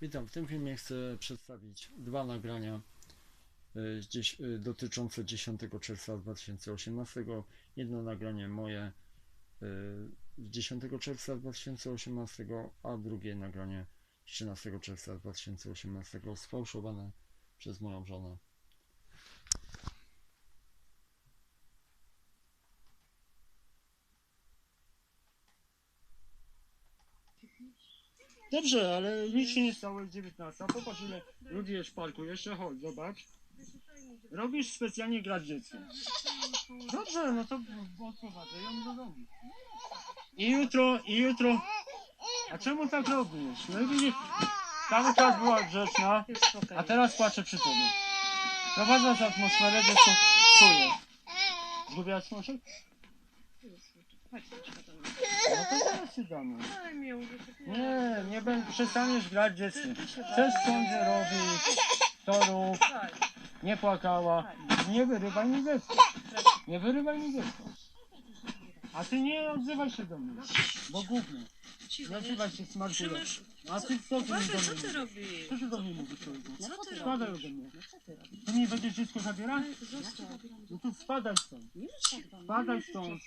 Witam, w tym filmie chcę przedstawić dwa nagrania dzies- y, dotyczące 10 czerwca 2018. Jedno nagranie moje y, z 10 czerwca 2018, a drugie nagranie z 13 czerwca 2018 sfałszowane przez moją żonę. Dobrze, ale nic się nie stało, jest 19. Popatrz ile ludzi jest w parku, jeszcze chodź, zobacz. Robisz specjalnie grać. Dobrze, no to odprowadzę ją do domu. I jutro, i jutro. A czemu tak robisz? No i widzisz, cały czas była grzeczna, a teraz płaczę przy tobie. Prowadząc atmosferę, dziecko czuje. Zgubiłaś smoczek? No to teraz się damy. Nie, nie będę, przestaniesz grać dzieckiem. Chcesz sądzie robić, to rób, nie płakała. Nie wyrywaj mi dziecko. Nie wyrywaj mi dziecko. A ty nie odzywaj się do mnie, bo gówno. Nie odzywaj się. Trzymasz... A ty co ty do co mnie ty robisz? Co ty do mnie mówisz, człowieku? Co ty Spadaj robisz? ode mnie. Ty mi będziesz dziecko zabierać? No to spadaj stąd. Spadaj stąd.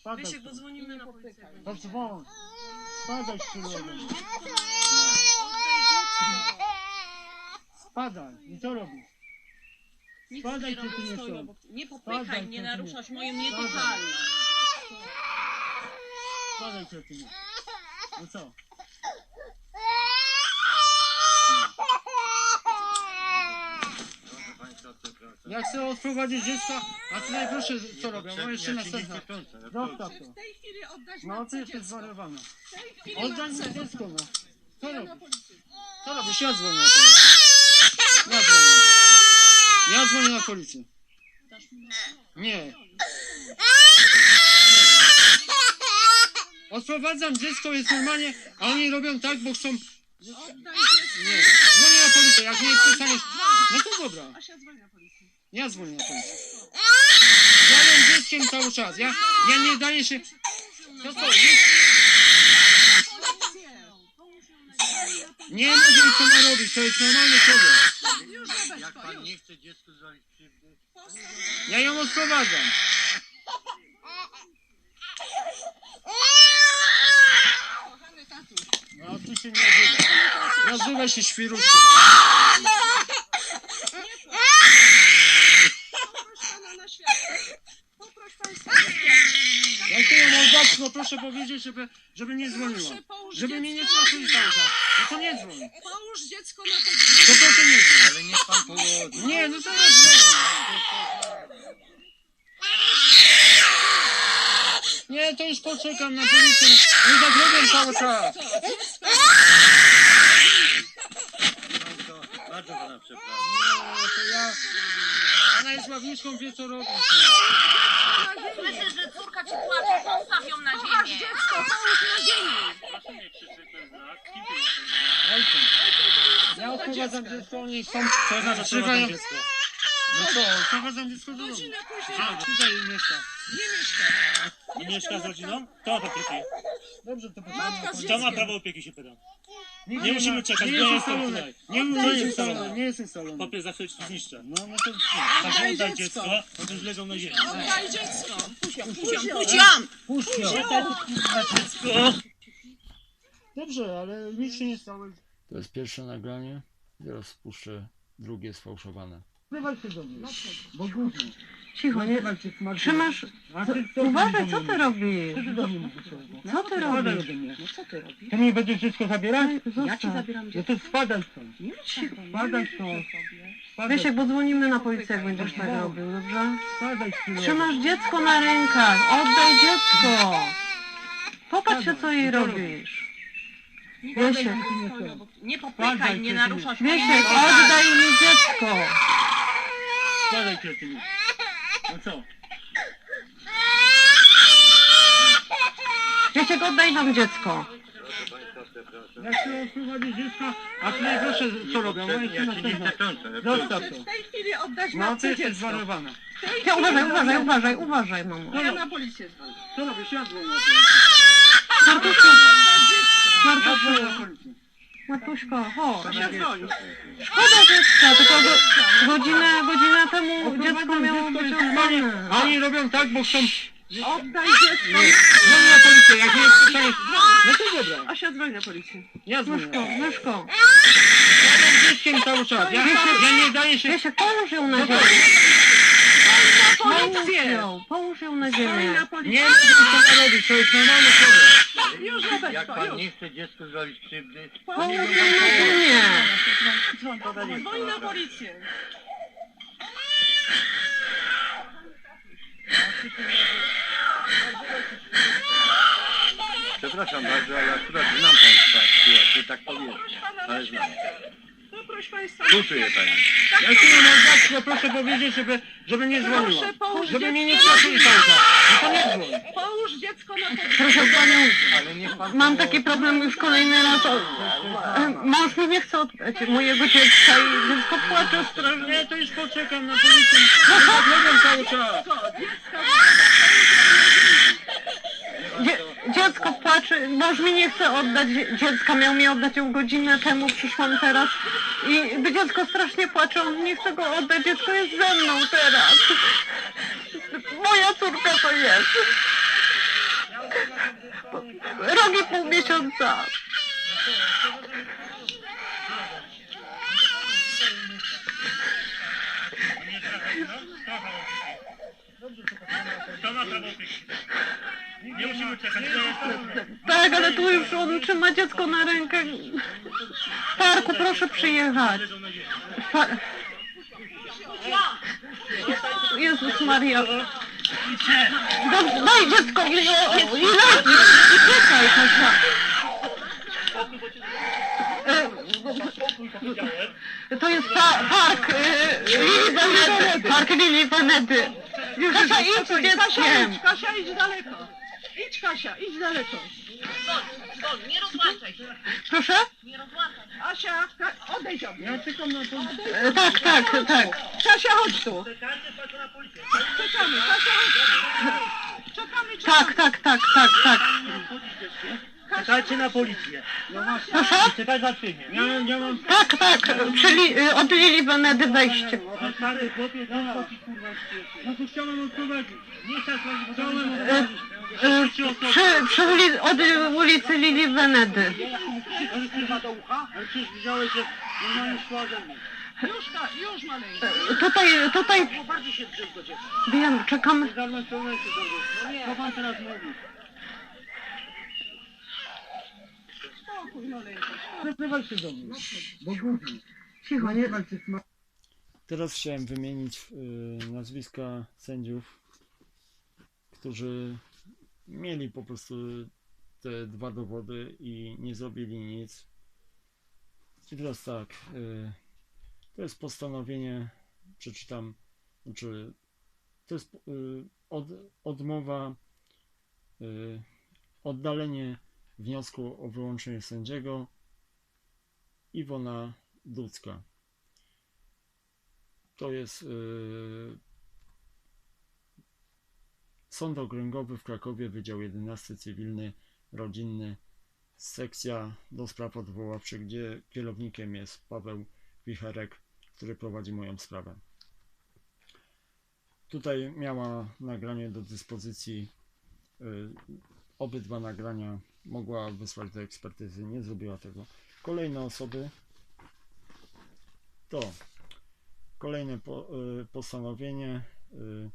Spadaj Wiesiek, bo dzwonimy na policję. To dzwon. Spadaj dziecko. Spadaj. I co robisz? Nic Spadaj, nie czy ty robię, nie stoję są? obok. Nie Spadaj, popychaj czy mnie, ty nie- naruszasz moją Spadaj. nietykalność. Spadaj kretynie. No co? Ja chcę odprowadzić dziecko, a tutaj proszę co robią? No jeszcze następna. Zostaw to. W tej chwili oddać No ty jesteś dziecko. zwariowana. W tej chwili Oddaj mi matce. dziecko no. Co Ja na robisz? policję. Co robisz? Ja dzwonię na policję. Ja dzwonię. Ja dzwonię na policję. Dasz mi Nie. Odprowadzam dziecko, jest normalnie, a oni robią tak, bo chcą... Oddaj dziecko. Nie. Dzwonię na policję, jak nie przestaniesz... No to dobra. Aż ja dzwonię na policję. Ja dzwonię na policję. Daję dzieckiem cały czas. Ja, ja nie daję się... To co? Nie, nie mówię co ma robić, to jest normalny człowiek. Jak pan nie chce dziecku zrobić krzywdy, Ja ją odprowadzam. Kochany tatuś. No ty się nie odzywaj. Nie odzywaj się świruszkiem. Poproś pana na światło. Poproś państwa na światło. Jak ty ją oddasz, no proszę powiedzieć, żeby, żeby nie dzwoniła. Proszę, połóż Żeby mnie nie dziecko. cały czas. No to nie dzwoń. Połóż dziecko na podłodze. To proszę nie dzwoń. ale niech pan połodzi. Nie, no to nie dzwoń. Nie, to już poczekam na policję. Nie zagrobię cały czas. Bardzo, bardzo pana przepraszam. No, to ja... Ona jest ławniczką, wie co robi. Słyszysz, że córka ci płacze, zostaw ją na ziemię. dziecko, połóż na ziemi. Proszę nie krzyczeć, to jest znak. Kim ty jesteś? Ojcem. Ja odprowadzam dziecko, oni chcą... Co znaczy Trzymają- prowadzą dziecko? No co, do domu. Godzinę później. A, tutaj mieszka. Nie mieszka. Nie mieszka z rodziną? Ma opieki? Dobrze, to Matka z Kto ma dzieckiem. prawo opieki się pytam? Nie, Nie musimy czekać, nie bo ja jestem tutaj. Nie, nie Oddaj jestem dziecko. salony, nie jestem salony. Papier zawsze ci zniszczę. No, no to Oddaj oddaj dziecko. dziecko, chociaż leżą na ziemi. Oddaj dziecko. Pusiam, pusiam, pusiam. puść ją. Dziecko! Dobrze, ale nic się nie stało. To jest pierwsze nagranie, zaraz spuszczę drugie sfałszowane. Zrywaj się do mnie, bo gówno. Cicho, nie. Zrywaj się. Trzymasz. A ty co Uważaj, co ty robisz? Co ty do mnie mówisz? człowieku? Co ty Spadaj robisz? ode mnie. No co ty robisz? Ty mi będziesz dziecko zabierać? Ja ci zabieram No to spadaj stąd. Nie Spadaj stąd. Spadaj, Wiesz, jak bo dzwonimy na policję, jak będziesz tak robił, dobrze? spadaj Trzymasz dziecko na rękach, oddaj dziecko! Popatrz się, co jej robisz. Wiesiek, Nie popykaj, nie naruszasz Wiesiek, oddaj mi dziecko! Spadaj kretynie. No co? Wiesiek, oddaj nam dziecko! Proszę państwa, przepraszam. Ja chcę odprowadzić dziecko, a ty proszę co robią? No Ja się przetrącę. Zostaw W to. tej chwili oddać No ty matce jesteś dziecko. zwariowana. W tej Ty, chwili uważaj, oddać- uważaj, uważaj, uważaj, mamo. Ja na policję dzwonię. Co robisz? Ja dzwonię. Martusiu, Ja dzwonię na policję. Matuśko, chodź. Szkoda dziecka, tylko go, godzinę, godzinę temu dziecko miało być oddane. Oni robią tak, bo chcą... Oddaj dziecko. Dzwonię na policję, jak nie jest przecież... No to dobra. Asia dzwoni na policję. Ja dzwonię. Myszko, myszko. Ja mam dzieckiem cały czas. Ja, ja nie daję się... Wiesiek, połóż ją na ziemię. Połóż ją, połóż ją na Dzwoni ziemię. na Nie policję. wiem, co to robić, to jest normalny człowiek. Już Jak pan już. nie chce dziecku zrobić krzywdy, Połóż ją na ziemię. Dzwoni, dzwoni na policję. przepraszam bardzo, ale akurat znam państwa sytuację, tak powiem, ale znam. Proszę Państwa. Tu czuję pani. Ja się nie proszę powiedzieć, żeby, żeby nie dzwoniła. Proszę połóż Żeby mnie nie dziecko. straszyli. No to nie dzwoń. Połóż dziecko na. Proszę panią, Ale niech pan... mam taki problem już kolejny raz. O, e, mąż mi nie chce oddać mojego dziecka i dziecko płacze strasznie. Nie, to już poczekam na policję. Ja tak robią cały czas. Dzie dziecko płacze, mąż mi nie chce oddać dzie- dziecka, miał mi oddać ją godzinę temu, przyszłam teraz i dziecko strasznie płacze, on nie chce go oddać, dziecko jest ze mną teraz. Moja córka to jest. Robi pół miesiąca. Ma prawo? Nie musimy czekać. Tak, ale tu już on trzyma dziecko na rękę. W parku proszę przyjechać. Jezus Maria. Daj, dziecko i. E, To jest pa, park e, Lili Venety. Park Lili Venety. Kasia, idź z dzieckiem. Kasia, idź daleko. Idź Kasia, idź daleko. Dzwoń, nie rozłączaj się. Proszę? Nie rozłączaj się. Asia, Ka- odejdź od mnie. Ja czekam na policję. E, Tak, tak, tak. Kasia, chodź tu. Czekajcie państwo na policję. Czekamy, Kasia, chodź tu. Czekamy, czekamy. Tak, tak, tak, tak, tak. Czekajcie na policję. Proszę? Czekaj za przyjmie. Ja, ja mam... Tak, tak. Czyli y, od Lili Venedy wejście. No stary chłopiec, no ci kurwa No to chciałem odpowiedzieć. Nie to Chciałem nie Y, y, Przy, przy uli, od ulicy Lili maleńka. Tutaj, tutaj. Wiem, zrobił. Co pan teraz mówi? Bo głupi. Cicho, nie. Teraz chciałem wymienić y, nazwiska sędziów, którzy mieli po prostu te dwa dowody i nie zrobili nic. I teraz tak, y, to jest postanowienie, przeczytam, znaczy to jest y, od, odmowa, y, oddalenie wniosku o wyłączenie sędziego Iwona Dudzka. To jest Sąd Okręgowy w Krakowie, Wydział 11 Cywilny, Rodzinny, sekcja do spraw odwoławczych, gdzie kierownikiem jest Paweł Wicharek, który prowadzi moją sprawę. Tutaj miała nagranie do dyspozycji, yy, obydwa nagrania mogła wysłać do ekspertyzy, nie zrobiła tego. Kolejne osoby to Kolejne y, postanowienie y,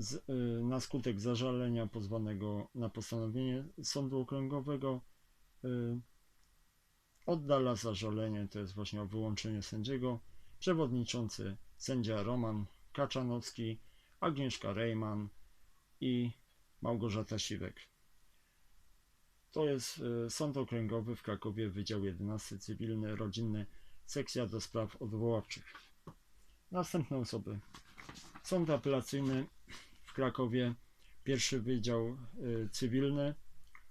z, y, na skutek zażalenia pozwanego na postanowienie sądu okręgowego y, oddala zażalenie, to jest właśnie o wyłączenie sędziego, przewodniczący sędzia Roman Kaczanowski, Agnieszka Rejman i Małgorzata Siwek. To jest y, Sąd Okręgowy w Krakowie, Wydział 11 Cywilny, Rodzinny, sekcja do spraw odwoławczych. Następne osoby. Sąd apelacyjny w Krakowie, pierwszy wydział y, cywilny.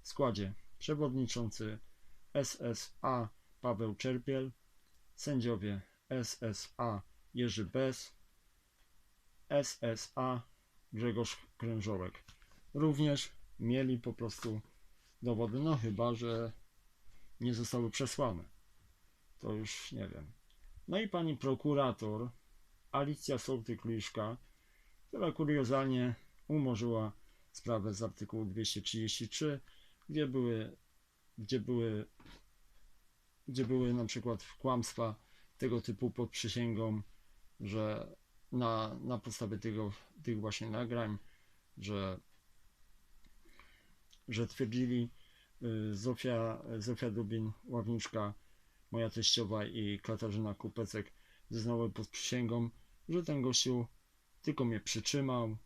W składzie przewodniczący SSA Paweł Czerpiel, sędziowie SSA Jerzy Bez, SSA Grzegorz Krężołek. Również mieli po prostu dowody, no chyba, że nie zostały przesłane. To już nie wiem. No i pani prokurator Alicja Sołtyk-Liszka, która kuriozalnie umorzyła sprawę z artykułu 233, gdzie były, gdzie były, gdzie były na przykład kłamstwa tego typu pod przysięgą, że na, na podstawie tego, tych właśnie nagrań, że, że twierdzili y, Zofia, Zofia Dubin-Ławniczka, moja teściowa i Katarzyna Kupecek zeznały pod przysięgą, że ten gościu tylko mnie przytrzymał.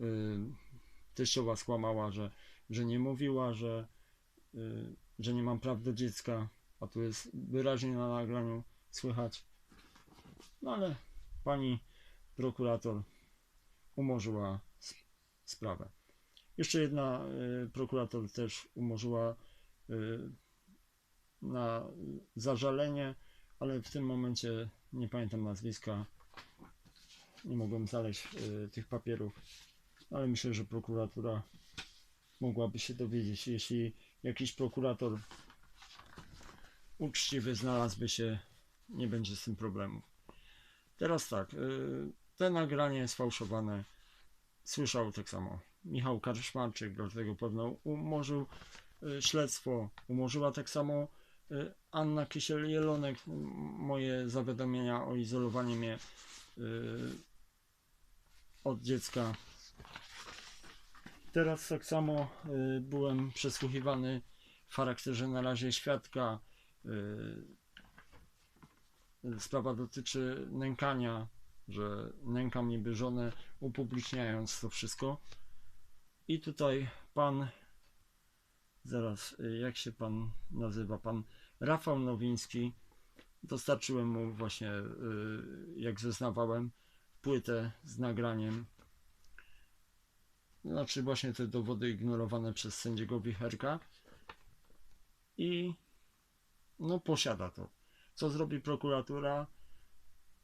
Y, Teściowa skłamała, że, że nie mówiła, że, y, że nie mam praw do dziecka, a tu jest wyraźnie na nagraniu słychać. No ale pani prokurator umorzyła sprawę. Jeszcze jedna y, prokurator też umorzyła na zażalenie, ale w tym momencie nie pamiętam nazwiska. Nie mogłem znaleźć y, tych papierów, ale myślę, że prokuratura mogłaby się dowiedzieć. Jeśli jakiś prokurator uczciwy znalazłby się, nie będzie z tym problemu. Teraz tak, y, te nagranie sfałszowane słyszał tak samo Michał Karszmarczyk, dlatego pewno umorzył y, śledztwo. Umorzyła tak samo Anna Kisiel-Jelonek moje zawiadomienia o izolowaniu mnie od dziecka. Teraz tak samo y, byłem przesłuchiwany w charakterze na razie świadka. y, Sprawa dotyczy nękania, że nękam niby żonę, upubliczniając to wszystko. I tutaj pan, zaraz, y, jak się pan nazywa? Pan Rafał Nowiński. Dostarczyłem mu właśnie, y, jak zeznawałem, płytę z nagraniem. Znaczy właśnie te dowody ignorowane przez sędziego Wicherka. I no posiada to. Co zrobi prokuratura?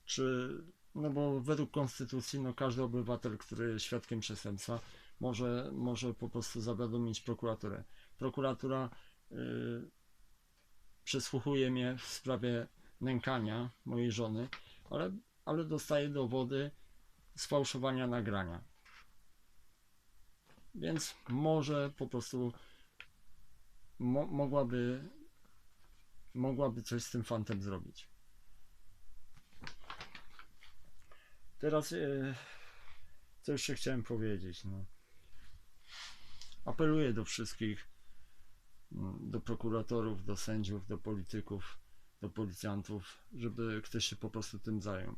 Czy, no bo według konstytucji, no każdy obywatel, który jest świadkiem przestępstwa, może, może po prostu zawiadomić prokuraturę. Prokuratura y, przesłuchuje mnie w sprawie nękania mojej żony, ale, ale dostaje dowody sfałszowania nagrania. Więc może po prostu mo, mogłaby mogłaby coś z tym fantem zrobić. Teraz e, co jeszcze chciałem powiedzieć. No. Apeluję do wszystkich, mm, do prokuratorów, do sędziów, do polityków, do policjantów, żeby ktoś się po prostu tym zajął.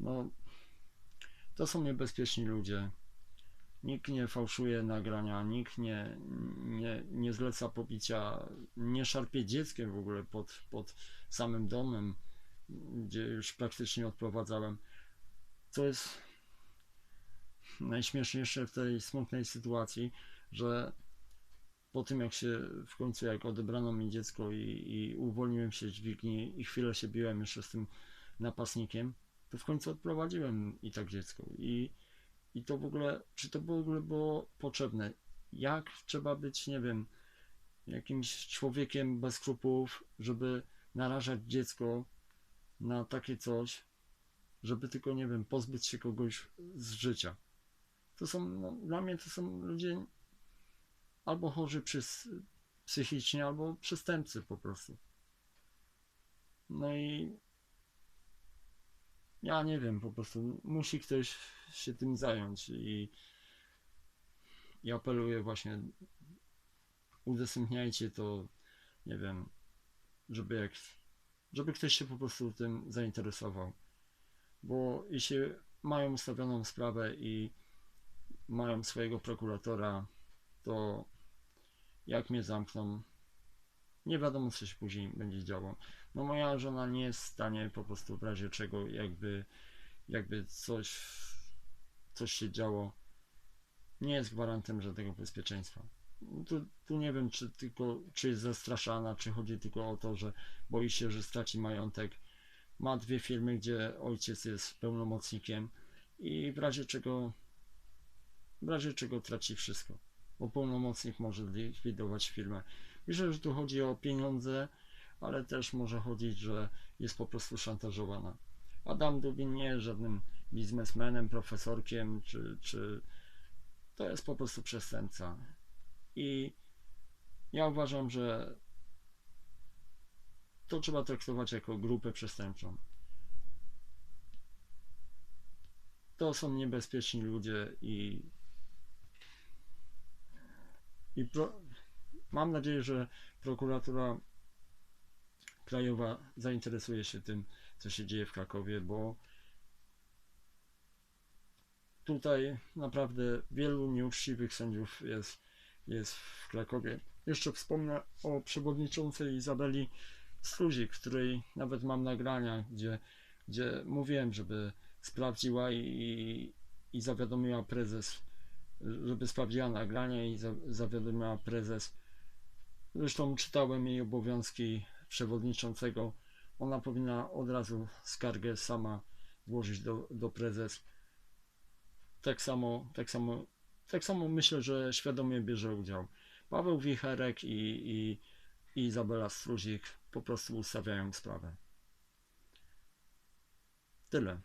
No, to są niebezpieczni ludzie. Nikt nie fałszuje nagrania, nikt nie, nie, nie zleca pobicia, nie szarpie dzieckiem w ogóle pod, pod samym domem, gdzie już praktycznie odprowadzałem. Co jest najśmieszniejsze w tej smutnej sytuacji, że po tym jak się w końcu jak odebrano mi dziecko i, i uwolniłem się z dźwigni i chwilę się biłem jeszcze z tym napastnikiem, to w końcu odprowadziłem i tak dziecko. I, i to w ogóle, czy to w ogóle było potrzebne? Jak trzeba być, nie wiem, jakimś człowiekiem bez skrupułów, żeby narażać dziecko na takie coś, żeby tylko, nie wiem, pozbyć się kogoś z życia. To są, no, dla mnie to są ludzie albo chorzy przez, psychicznie, albo przestępcy po prostu. No i ja nie wiem, po prostu musi ktoś się tym zająć i, i apeluję właśnie, udostępniajcie to, nie wiem, żeby jak, żeby ktoś się po prostu tym zainteresował. Bo jeśli mają ustawioną sprawę i mają swojego prokuratora, to jak mnie zamkną, nie wiadomo co się później będzie działo. No moja żona nie jest w stanie po prostu w razie czego jakby, jakby coś, coś się działo, nie jest gwarantem żadnego bezpieczeństwa. Tu, tu nie wiem, czy tylko, czy jest zastraszana, czy chodzi tylko o to, że boi się, że straci majątek. Ma dwie firmy, gdzie ojciec jest pełnomocnikiem i w razie czego w razie czego traci wszystko, bo pełnomocnik może likwidować firmę. Myślę, że tu chodzi o pieniądze, ale też może chodzić, że jest po prostu szantażowana. Adam Dubin nie jest żadnym biznesmenem, profesorkiem, czy, czy to jest po prostu przestępca. I ja uważam, że to trzeba traktować jako grupę przestępczą. To są niebezpieczni ludzie i, i pro, mam nadzieję, że prokuratura krajowa zainteresuje się tym, co się dzieje w Krakowie, bo tutaj naprawdę wielu nieuczciwych sędziów jest, jest w Krakowie. Jeszcze wspomnę o przewodniczącej Izabeli Struzik, której nawet mam nagrania, gdzie, gdzie mówiłem, żeby sprawdziła i, i zawiadomiła prezes, żeby sprawdziła nagrania i za, zawiadomiła prezes. Zresztą czytałem jej obowiązki przewodniczącego. Ona powinna od razu skargę sama złożyć do, do prezes. Tak samo, tak samo, tak samo myślę, że świadomie bierze udział. Paweł Wicherek i, i, i Izabela Struzik po prostu ustawiają sprawę. Tyle.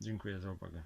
Dziękuję za uwagę.